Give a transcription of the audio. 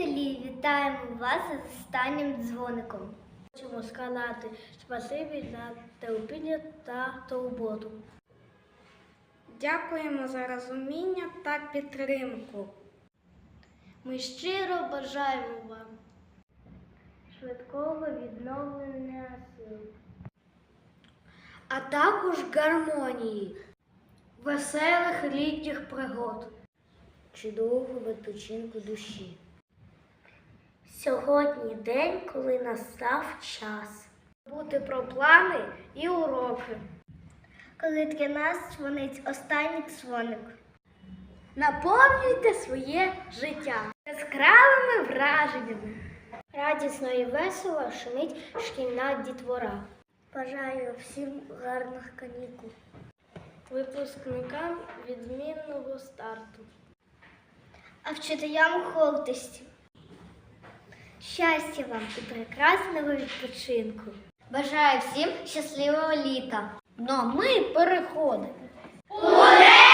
вчителі, вітаємо вас з останнім дзвоником. Хочемо сказати спасибі за терпіння та турботу. Дякуємо за розуміння та підтримку. Ми щиро бажаємо вам Швидкого відновлення сил. а також гармонії, веселих літніх пригод, чудового відпочинку душі. Сьогодні день, коли настав час бути про плани і уроки. Коли для нас дзвонить останній дзвоник. Наповнюйте своє життя яскравими враженнями. Радісно і весело шумить шкільна дітвора. Бажаю всім гарних канікул. Випускникам відмінного старту. А вчителям холодості. Щастя вам і прекрасного відпочинку. Бажаю всім щасливого літа. Ну а ми переходимо. У третій клас!